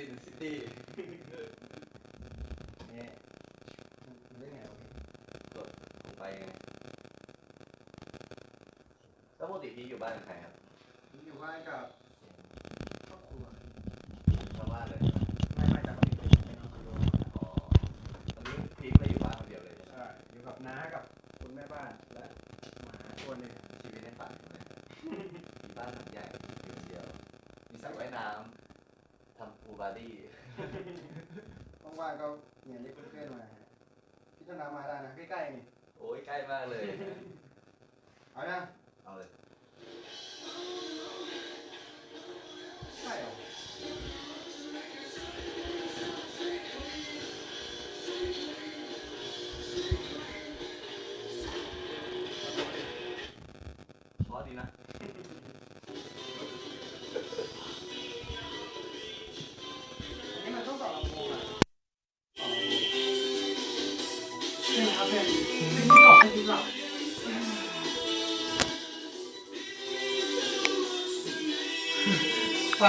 ซินซิตี้เนี่ยมันได้ไงวะพี่กดผมไปไงแล้วปกติพี่อยู่บ้านกับใครครับผมอยู่บ้านกับครอบครัวทั้งบ้านเลย ไม่ไม่แต่ก็มีไปนอนคอนโดอ๋อตอนนี้พีคไม่อยู่บ้านคนเดียวเลยใช่ไหมใช่อยู่กับน้ากับคุณแม่บ้านและหมาตัวหนึงชีวิตในฝันเลยมีบ้านหลังใหญ่อยู่คนเดียว มีสระว่ายน้ำทำพูล บาร์ดี้ว่างๆก็เนี่ยเรียกเพื่อนๆมาฮะพี่ต้นน้ำมาได้นะใกล้ๆนี่โอ้ยใกล้มากเลย เอายังเอาเลย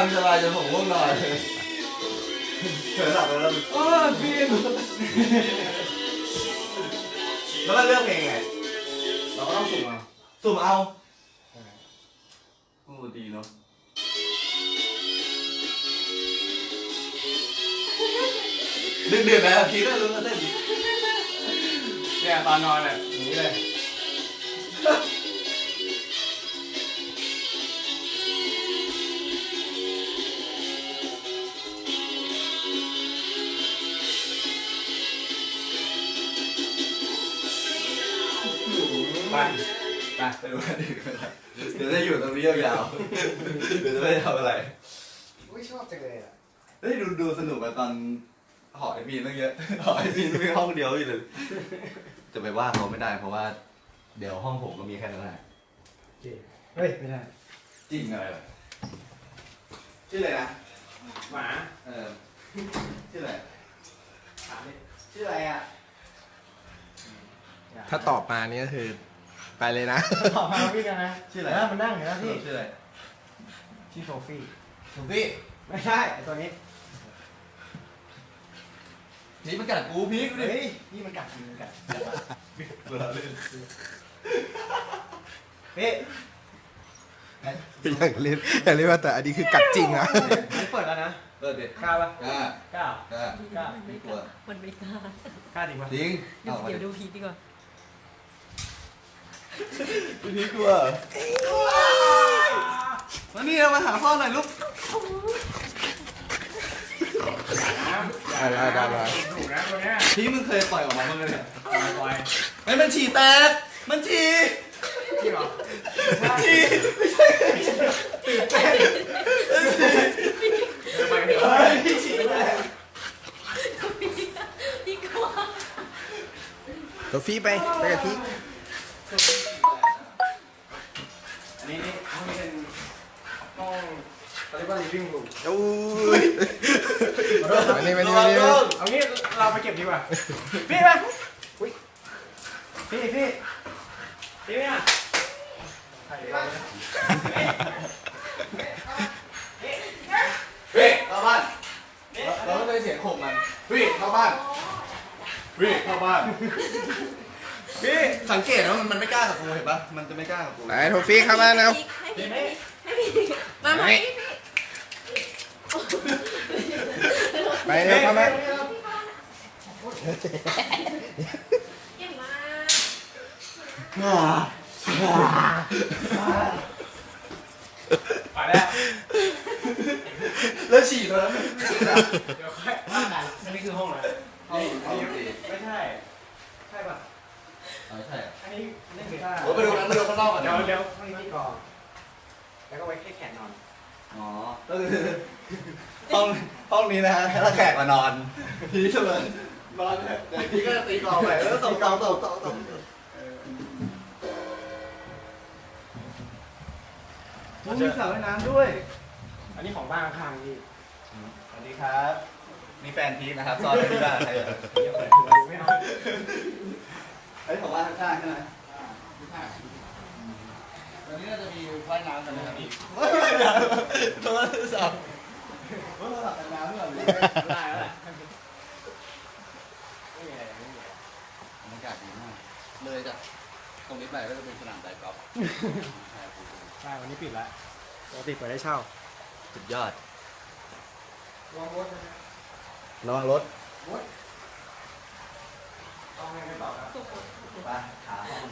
งสบายจนผมง่วงนอนเลยเผลอหลับไปแล้วโอ้พี่แล้วมันเลือกเพลงไงเราก็ต้องสุ่มเอาสุ่มเอากูดีเนาะดึกดื่นนะพีก็รู้ว่าเต้นเนี่ยตอนนอนเนี่ยอย่างนี้เลย ไปไปไปดูกันดึกกันเดี๋ยวจะอยู่ตรงนี้ยาวๆเดี๋ยวจะไม่ได้ทำอะไรอุ้ยชอบจังเลยอะเฮ้ยดูดูสนุกอะตอนหอไอพีนตั้งเยอะหอไอพีนมีห้องเดียวอยู่เลย จะไปว่าเขาไม่ได้เพราะว่า เดี๋ยวห้องผมก็มีแค่นั้นแหละเฮ้ยไม่ได้จริงอะไรล่ะชื่ออะไรนะหมาเออชื่ออะไรถามดิชื่ออะไรอะ ถ้าตอบมานี่ก็คือ ไปเลยนะตอบมาพี่กันนะชื่ออะไร แล้วมันนั่งอยู่นะพี่ชื่ออะไรชื่อโซฟี่ถูกพี่ไม่ใช่ไอตัวนี้พีมันกัดกูพีกูดิเฮ้ยนี่มันกัดจริงมันกัดเวลาเล่นพี่อยากเล่นอยากเล่นว่าแต่อันนี้คือกัดจริงอะมันเปิดแล้วนะเปิดดิกล้าปะกล้ากล้ากล้ากล้าไม่กลัวมันไม่กล้ากล้าจริงปะจริงเดี๋ยวอามาเดี๋ยวดูพีดีกว่า พีกลัวมานี่เรามาหาพ่อหน่อยลูกได้ได้ได้ได้ถูกนะตัวเนี้ยพีมึงเคยปล่อยออกมาบ้างไหมเนี่ยปล่อยปล่อยไอ้ยมันฉี่แตก มันฉี่จริงเหรอมันฉี่ไม่ใช่ตื่นเต้นไปเถเฮ้อะยพี่ฉี่แตกพี่กลัวตัวฟี่ไปไปกับพี่ อันนี้นี่ห้องนี้เป็นห้อง เขาเรียกว่า living room โอ้ยมานี่มานี่มานี่เอางี้เราไปเก็บดีกว่า พี่ไปอุ้ยพี่พี่พี่เนี่ยใครวะพี่เข้าบ้านเราต้องไปเสียงโขกมันพี่เข้าบ้านพี่เข้าบ้านพี่สังเกตนะมันมันไม่กล้ากับกูเห็นปะมันจะไม่กล้ากับกูไหนโทฟี่เข้ามาแล้ว ให้พี่ให้พี่ให้พี่มาไหม ไปเร็วเข้ามาเก่ไปแล้วแล้วฉี่ตัวนั้นเดี๋ยวค่อยว่ากันอันนี้คือห้องอะไรห้องห้องดนตรีไม่ใช่ ใช่ป่ะอ๋อใช่อันนี้นี่คือท่าโอ้ไปดูนั้นไปดูข้างนอกก่อนเดี๋ยวเดี๋ยวห้องนี้ที่กองแล้วก็ไว้แค่แขนนอน อ๋อก็คือ ห้องห้องนี้นะฮะถ้าแขกมานอน พี่จะมานอนเนี่ยเดี๋ยวพี่ก็จะตีกลองไปแล้วตบกลองตบตบตบมันมีสระว่ายน้ำด้วย อันนี้ของบ้านข้างๆพี่สวัสดีครับ นี่แฟนพีคนะครับซ้อนที่บ้านใครเหรอเดี๋ยวเปิดดูไม่เอาไอ้ของบ้านข้างๆใช่ไหมวันนี้เราจะมีว่ายน้ำกันนะครับพี่โทรศัพท์ ได้แล้วแหละไม่มีอะไรไม่มีอะไรบรรยากาศดีมากเลยจากตรงนี้ไปก็จะเป็นสนามไดกอล์ฟใช่ครับใช่วันนี้ปิดแล้วปกติเปิดได้เช่า สุดยอดวางรถนะระวังรถต้องให้ไม่ตอบครับไปขาห้อง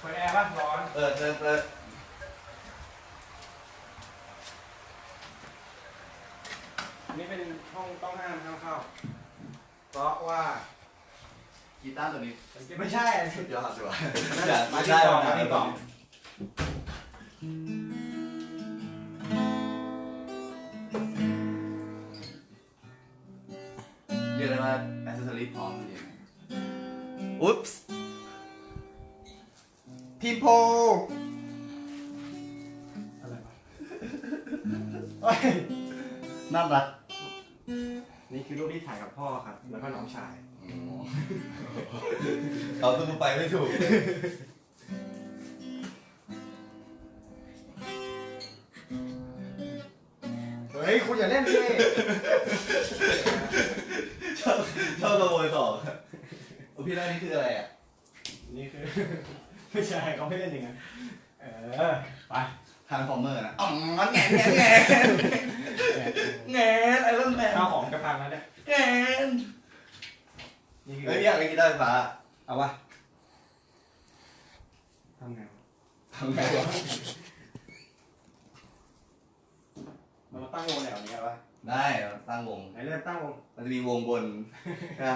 เปิดแอร์ป่ะร้อน เปิดเปิดเปิด นนี้เป็นห้องต้องห้ามห้ามเข้า เพราะว่ากีตาร์ตัวนี้ไม่ใช่สุดยอดด้วยมาที่กล่องมาที่กล่องเรียกได้ว่าแอสเซอรี่พร้อมจริงอุ๊ปส์ทีมโพอะไรวะเฮ้ยน่ารัก นี่คือรูปที่ถ่ายกับพ่อครับ แล้วก็น้องชายเราต้องไปไม่ถูก เฮ้ย คุณอย่าเล่นดิชอบชอบขโมยของอุ๊ยพี่ได้นี่คืออะไรอะ นี่คือ ไม่ใช่เขาไม่เล่นอย่างนั้นเออไปทางฟอร์เมอร์นะอ๋อแงนแงนแงนแงนไอรอนแมน ข้าวของจะพังแล้วเนี่ย แงน นี่คือ เฮ้ยพี่อยากเล่นกีตาร์ ไฟฟ้า เอาวะทำไงวะทำไงวะมันมาตั้งวงแนวนี้วะได้เราตั้งวง ไหนเริ่มตั้งวง มันจะมีวงบนนะ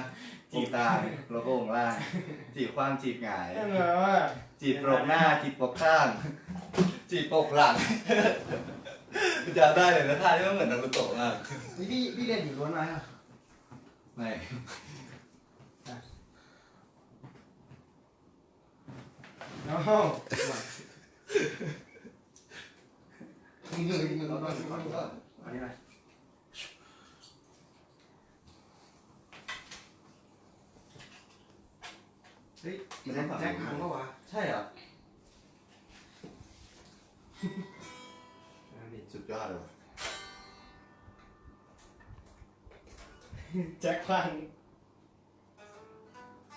จีบตางแล้วก็วงล่าง จีบคว้างจีบหงายเออจีบปกหน้า จีบปกข้าง จีบปกหลังจำได้เลยนะท่าที่มันเหมือนนารูโตะมากนี่พี่พี่เรียนอยู่ล้วนไหมอะไม่ น้อง มึงเลยมึงเลยมึงเลย อันนี้อะไรเฮ้ยแจ็คแจ็คพังปะวะใช่เหรอนั่นดิสุดยอดเลยว่ะแจ็คพัง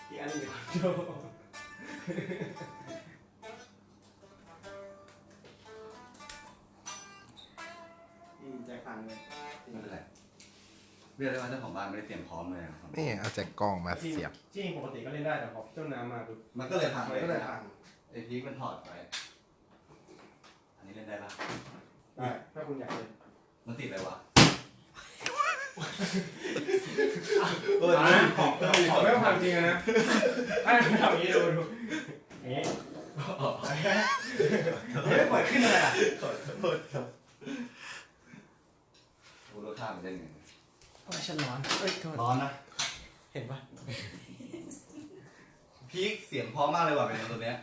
อีกอันหนึงอยู่คอนโด เรียกได้ว่าเจ้าของบ้านไม่ได้เตรียมพร้อมเลยนะครับนี่เอาจากกล้องมาเสียบ จริงปกติก็เล่นได้แต่พอพี่ต้นน้ำมาปุ๊บมันก็เลยพังมันก็เลยพังไอพีคมันถอดไป อันนี้เล่นได้ปะได้ถ้าคุณอยากเล่นมันติดอะไรวะเออของของไม่ต้องทำจริงนะถ้าทำอย่างนี้ดูดูเอ๊ะไม่เปิดขึ้นเลยอะ ขอโทษครับโอ้รถข้ามมันได้ไง โอ้ยฉันร้อนเอ้ยโทษร้อนนะ เห็นปะพีคเสียงเพร้อมมากเลยว่ะเป็นตัวเนี้ย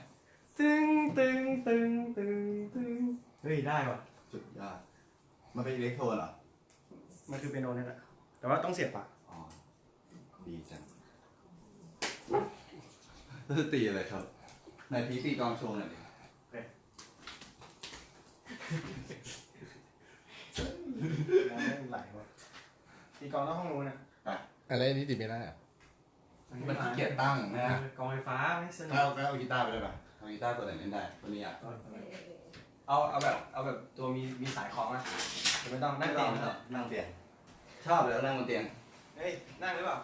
ตึงตึงตึงตึงตึงเฮ้ยได้ว่ะสุดยอดมันเป็นอิเล็กโทรนเหรอ มันคือเปียโนนี่แหละ แต่ว่าต้องเสียบปากอ๋อ ดีจังแล้วจะตีอะไรครับนายพีคตีกลองโชว์หน่อยดิ น้ำไม่ไหลว่ะ ตีกลองต้องห้องนู้นนะอะไรนี่ติดไม่ได้อะมันขี้เกียจตั้งนะกองไฟฟ้าไม่สนุถ้ากเอาเอากีตาร์ไปได้ปะเอากีตาร์ตัวไหนเล่นได้ตัวนี้อะเอาเอาแบบเอาแบบตัวมีมีสายคล้องอะเดี๋ยวไม่ต้องนั่งเตียงไม่เหรต้อนั่งเตียงชอบเลยนั่งบนเตียงเฮ้ยนั่งหรือเปล่า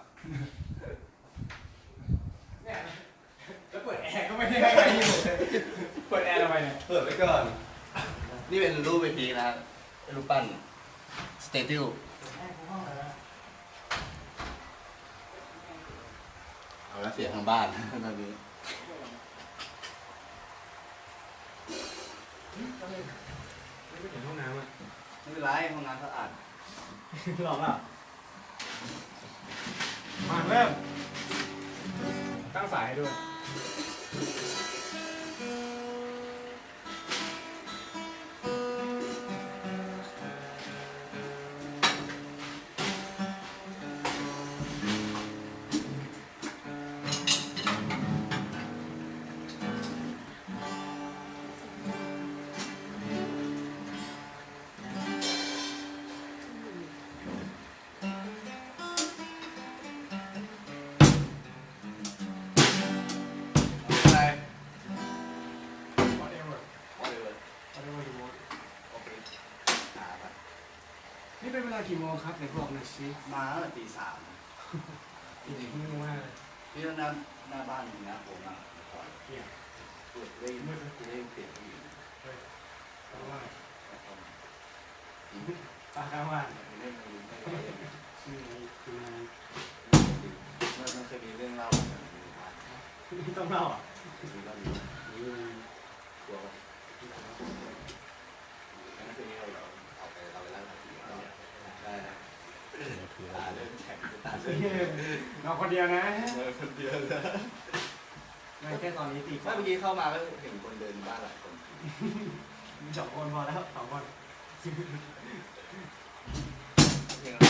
เนี่ยแล้วเปิดแอร์ก็ไม่ได้ให้ใครอยู่เปิดแอร์ทำไมเนี่ยเปิดไปก่อน นี่เป็นรูปเวทีนะเป็นรูปปั้นสเตติล เอาละเสียงทางบ้านตอนนี้ไม่ถึงห้องน้ำอะไม่เป็นไรห้องน้ำสะอาดลองอะมาเริ่มตั้งสายให้ด้วย เป็นเวลากี่โมงครับไหนบอกหน่อยสิมาตั้งแต่ตีสามอีกนิดนึงว่าที่หน้าหน้าบ้านมีนะผมอะก่อนเนี่ยเปิดเล่นเล่นเปลี่ยนผู้หญิงต้องว่าแล้วก็ปากกาว่าเล่นไม่รู้ไม่รู้คือไงคือไงมันมันเคยมีเรื่องเล่ากันไม่ต้องเล่าอะมีเล่าอยู่กลัวว่าไม่เคยมีเราเราเอาไปเอาไปเล่าหลายทีแล้วเนี่ยได้นะตาเดิ นแข็งตาเดินเราคนเดียวนะเออคนเดียวเลยไม่แค่ตอนนี้ตีถ้าเมื่อกี้เข้ามาก็เห็นคนเดินบ้านหลายคนมีสองคนพอแล้วสองคนเพลงอะไร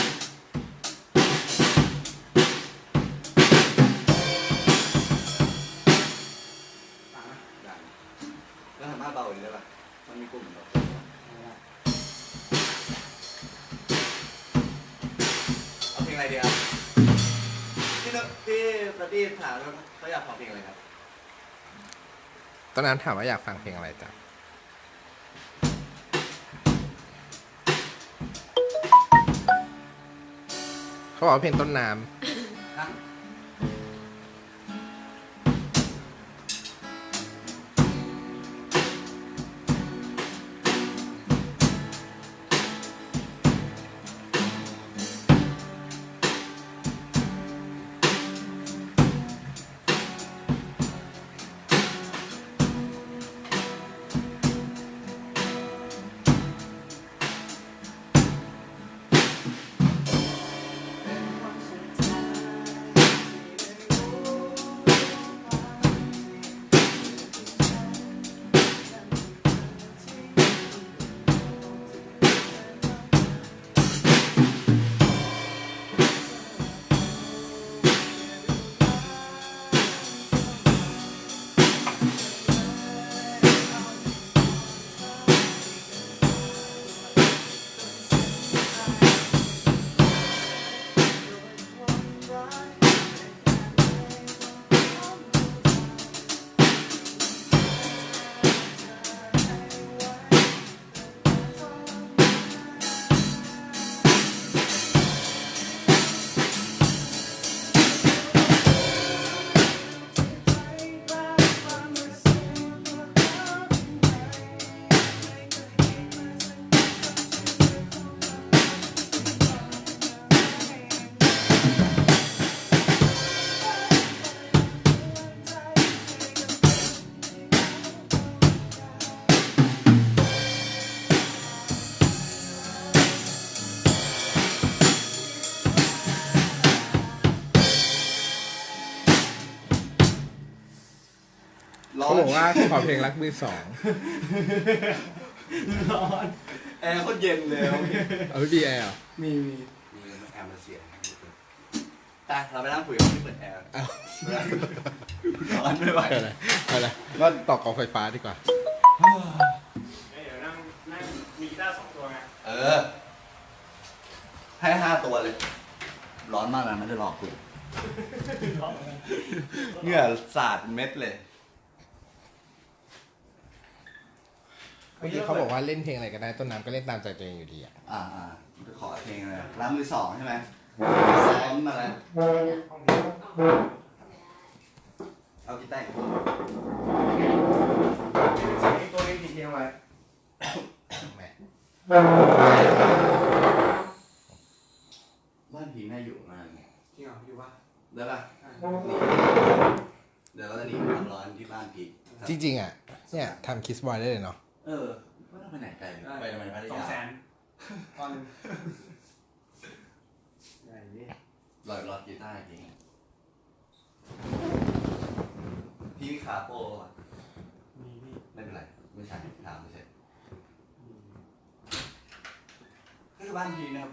ต่างนะดังแล้วสามารถเบาอีกได้ป่ะมันมีกลุ่มแบบ อาเพลงอะไรดีครับพี่นกพี่ปฏิถามว่าเขาอยากฟังเพลงอะไรครับตอนนั้นถามว่าอยากฟังเพลงอะไรจ้ะเขาบอกว่าเพลงต้นน้ำ ว่าขอเพลงรักมือสองร้อนแอร์โคตรเย็นเลยเอาพี่บีแอร์เหรอมีมีมีแอร์มาเสียแต่เราไปนั่งคุยกับคนที่เปิดแอร์เอาร้อนไม่ไหวอะไรอะไรก็ต่อกองไฟฟ้าดีกว่า เดี๋ยวนั่งนั่งมีกีตาร์สองตัวไงเออ ให้ห้าตัวเลย ร้อนมากนะไม่ได้หลอกคุณเหงื่อสาดเม็ดเลย เมื่อกี้เขาบอกว่าเล่นเพลงอะไรก็ได้ต้นน้ำก็เล่นตามใจตัวเองอยู่ดีอะอ่าอ่าไปขอเพลงอะไรร้านมือสองใช่ไหมซ้อมอะไรเอากีตาร์อีกคนตัวนี้กี่เทียงไว้แหมบ้านผีแม่อยู่มาจริงเหรออยู่ปะได้ป่ะหนีเดี๋ยวเราจะหนีความร้อนที่บ้านผีจริงๆอะเนี่ยทำคิสบอยได้เลยเนาะ เออว่าต้องไปไหนไกลไปทำไมพัทสองยาแสนตอนหนึ่งใหญ่ดิลอยรอดกีตาร์จริงพี่มีขาโปรอะมีมีไม่เป็นไรไม่ใช่ถามไม่ใช่มีก็คือบ้านพีนะครับ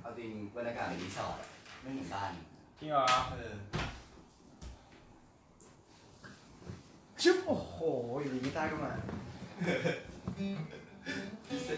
เอาจริงบรรยากาศในรีสอร์ทอะไม่เหมือนบ้านจริงเหรอเออชึบโอ้โหอยู่ดีกีตาร์ก็มา เส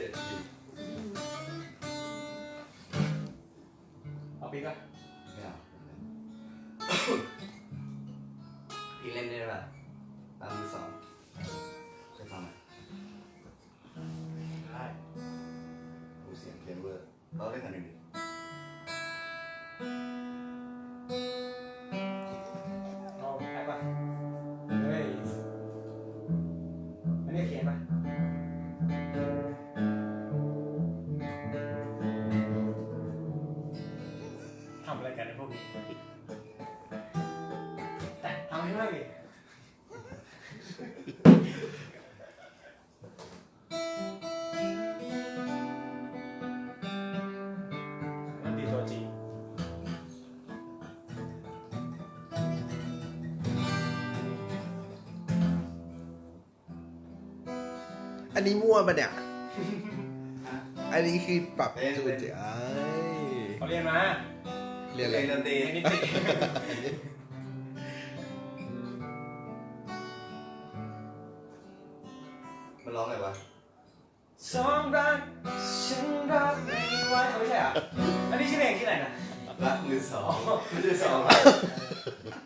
ให้มากดิมันดีตัวจริงอันนี้มั่วปะเนี่ย อันนี้คือปรับจูนเอ้ยเขาเรียนมาเรียนอะเพไรลงดนตรีเรียนนิติ มันร้องไงวะสองรักฉันรักไม่ไหวเอาไม่ใช่เหรออันนี้ชื่อเพลงที่ไหนนะ รักมือสองไม่ใช่สองโ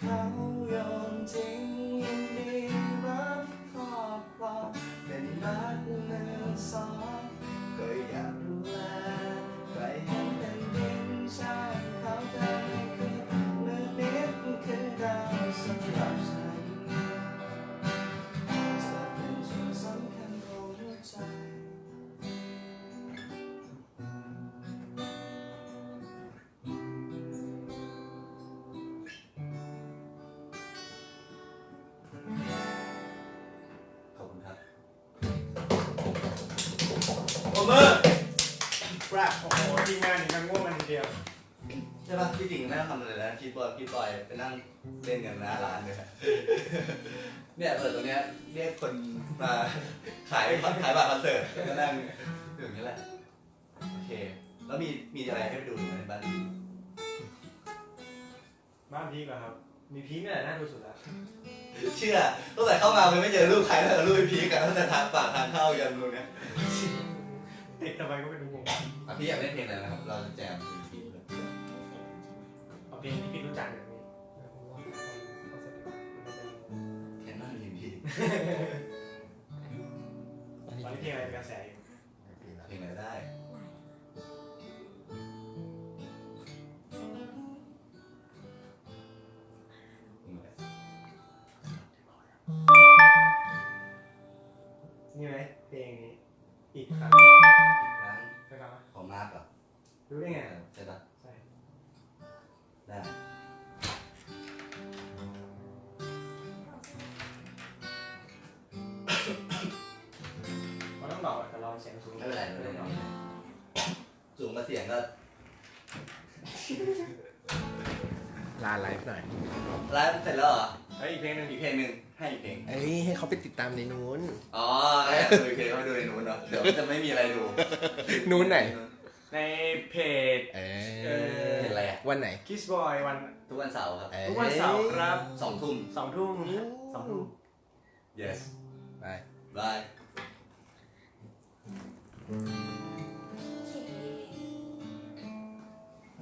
เขา โอเมอร์แรปโอ้โหทีมงานถึงกันง่วงกันทีเดียวใช่ป่ะที่จริงไม่ต้องทำอะไรเลยนะคิดบอยคิดบอยไปนั่งเล่นกันหน้าร้านเลยอะเนี่ยเปิดตรงเนี้ยเรียกคนมาขายขายบัตรคอนเสิร์ตก็นั่งอย่างนี้แหละโอเค แล้วมีมีอะไรให้ไปดูไหมในบ้านนี้บ้านพีกเหรอครับ มีพีกนี่แหละน่าดูสุดละเชื่อตั้งแต่เข้ามาเลยไม่เจอรูปใครแล้วรูปไอ้พีกันตั้งแต่ทางปากทางเข้ายันตรงเนี้ย ติดทำไมก็ไม่รู้ผมอะพี่อยากเล่นเพลงอะไรนะครับ เราจะแจมพีเลยเอาเพลงที่พี่รู้จักเดี๋ยวนี้แค่นั่งยินพีตอนนี้เพลงอะไรเป็นกระแส มันต้องบอกว่าแต่เราเสียงสูงไม่เป็นไรไม่เป็นไร สูงมาเสียงก็ลาไลฟ์หน่อย ไลฟ์เสร็จแล้วเหรอเฮ้ยอีกเพลงหนึ่งอีกเพลงหนึ่งให้อีกเพลงเอ้ยให้เขาไปติดตามในนู้น อ๋อไอ้ดูอีกเพลงเขาไปดูในนู้นเนาะเดี๋ยวจะไม่มีอะไรดูนู้นไหน ในเพจ เอเออเพลงอะไรอะวันไหน Kiss Boy วันทุกวันเสาร์ครับทุกวันเสาร์ครับสองทุ่มสองทุ่มสองทุ่ม yes ไป Mm-hmm.